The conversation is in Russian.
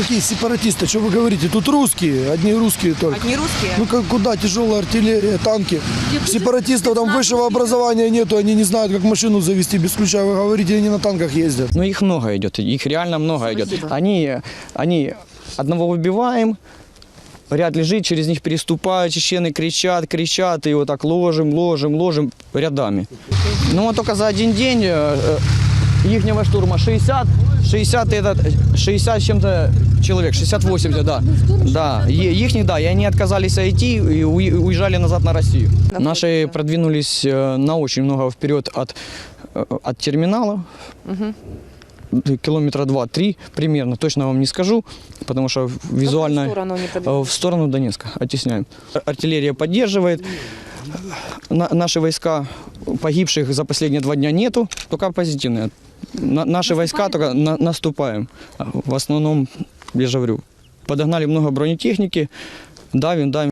какие сепаратисты? Что вы говорите? Тут русские, одни русские только. Одни русские? Ну как, куда тяжелая артиллерия, танки? Сепаратистов там высшего образования нету, они не знают, как машину завести без ключа. Вы говорите, они на танках ездят. Ну, их много идет, их реально много идет. Они, они одного выбиваем, ряд лежит, через них переступают, чечены кричат, кричат, и вот так ложим, ложим, ложим рядами. Ну, вот только за один день э, э, ихнего штурма 60, 60, этот, 60 с чем-то человек, 60-80, да. Да, е- ихних, да, и они отказались идти и уезжали назад на Россию. Наши продвинулись э, на очень много вперед от, э, от терминала, километра два-три примерно, точно вам не скажу, потому что визуально сторону они э, в сторону Донецка оттесняем. Артиллерия поддерживает, На- наши войска погибших за последние два дня нету, только позитивные. На- наши войска только на- наступаем. В основном, говорю, подогнали много бронетехники, давим, давим.